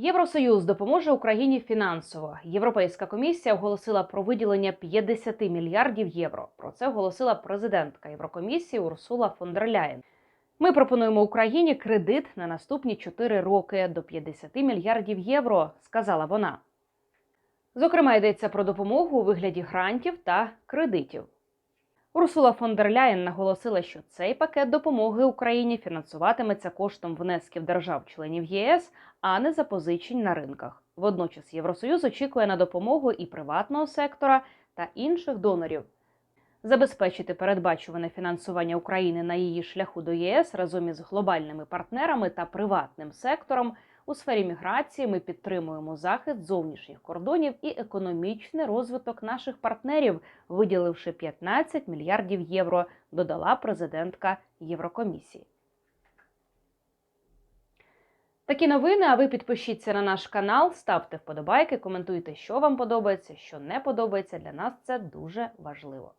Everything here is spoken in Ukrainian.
Євросоюз допоможе Україні фінансово. Європейська комісія оголосила про виділення 50 мільярдів євро. Про це оголосила президентка Єврокомісії Урсула фон дер Ляєн. Ми пропонуємо Україні кредит на наступні 4 роки до 50 мільярдів євро, сказала вона. Зокрема, йдеться про допомогу у вигляді грантів та кредитів. Урсула фон дер Ляєн наголосила, що цей пакет допомоги Україні фінансуватиметься коштом внесків держав-членів ЄС, а не запозичень на ринках. Водночас Євросоюз очікує на допомогу і приватного сектора та інших донорів. Забезпечити передбачуване фінансування України на її шляху до ЄС разом із глобальними партнерами та приватним сектором у сфері міграції ми підтримуємо захист зовнішніх кордонів і економічний розвиток наших партнерів, виділивши 15 мільярдів євро, додала президентка Єврокомісії. Такі новини. А ви підпишіться на наш канал, ставте вподобайки, коментуйте, що вам подобається, що не подобається. Для нас це дуже важливо.